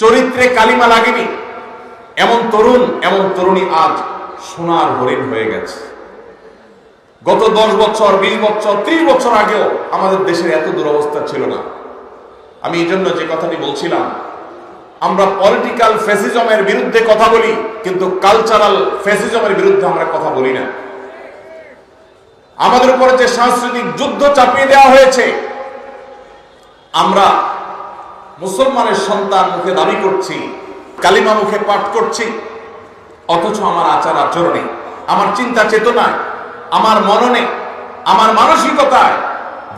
চরিত্রে কালিমা লাগেনি। এমন তরুণ, এমন তরুণী আজ সোনার হরিণ হয়ে গেছে। গত দশ বছর, বিশ বছর, ত্রিশ বছর আগেও আমাদের দেশের এত দুরবস্থা ছিল না। আমি এই জন্য যে কথাটি বলছিলাম, আমরা পলিটিক্যাল ফ্যাসিজমের বিরুদ্ধে কথা বলি, কিন্তু কালচারাল ফ্যাসিজমের বিরুদ্ধে আমরা কথা বলি না। আমাদের উপরে যে সাংস্কৃতিক যুদ্ধ চাপিয়ে দেওয়া হয়েছে, আমরা মুসলমানের সন্তান মুখে দাবি করছি, কালিমা মুখে পাঠ করছি, অথচ আমার আচার আচরণে আমার চিন্তা চেতনায়, আমার মননে, আমার মানসিকতায়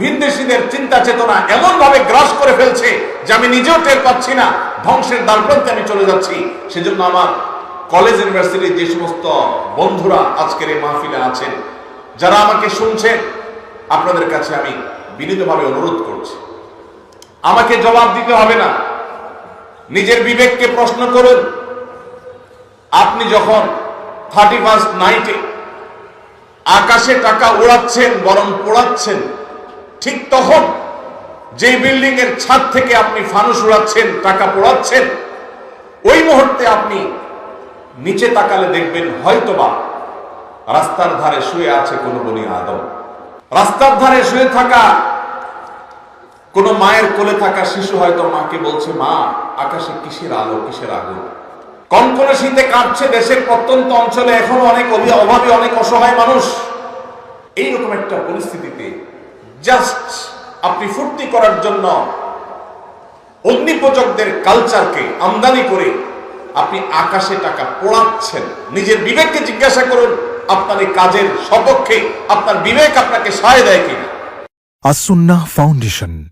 ভিনদেশীদের চিন্তা চেতনা এমন ভাবে গ্রাস করে ফেলছে যে আমি নিজেও টের পাচ্ছি না, ধ্বংসের দ্বারপ্রান্তে আমি চলে যাচ্ছি। সেজন্য আমার কলেজ ইউনিভার্সিটির যে সমস্ত বন্ধুরা আজকের এই মাহফিলে আছেন, যারা আমাকে শুনছেন, আপনাদের কাছে আমি বিনীতভাবে অনুরোধ করছি। আমাকে জবাব দিতে হবে না। নিজের বিবেককে প্রশ্ন করুন। আপনি যখন থার্টি ফার্স্ট নাইটে আকাশে টাকা উড়াচ্ছেন, বরং পোড়াচ্ছেন, ঠিক তখন যে বিল্ডিং এর ছাদ থেকে আপনি ফানুস উড়াচ্ছেন, টাকা পোড়াচ্ছেন, ওই মুহূর্তে আপনি নিচে তাকালে দেখবেন হয়তোবা রাস্তার ধারে শুয়ে আছে কোনো বনি আদম। রাস্তার ধারে শুয়ে থাকা কোন মায়ের কোলে থাকা শিশু হয়তো মাকে বলছে, মা, আকাশে কিসের আলো, কিসের আগুন? কনকনে শীতে কাঁপছে দেশের প্রত্যন্ত অঞ্চলে এখনও অনেক অভি- অভাবী, অনেক অসহায় মানুষ। এইরকম একটা পরিস্থিতিতে জাস্ট আপনি ফুর্তি করার জন্য অগ্নিপোচকদের কালচারকে আমদানি করে আপনি আকাশে টাকা পোড়াচ্ছেন। নিজের বিবেককে জিজ্ঞাসা করুন, আপনার এই কাজের সপক্ষে আপনার বিবেক আপনাকে সায় দেয় কিনা। আসুন্নাহ ফাউন্ডেশন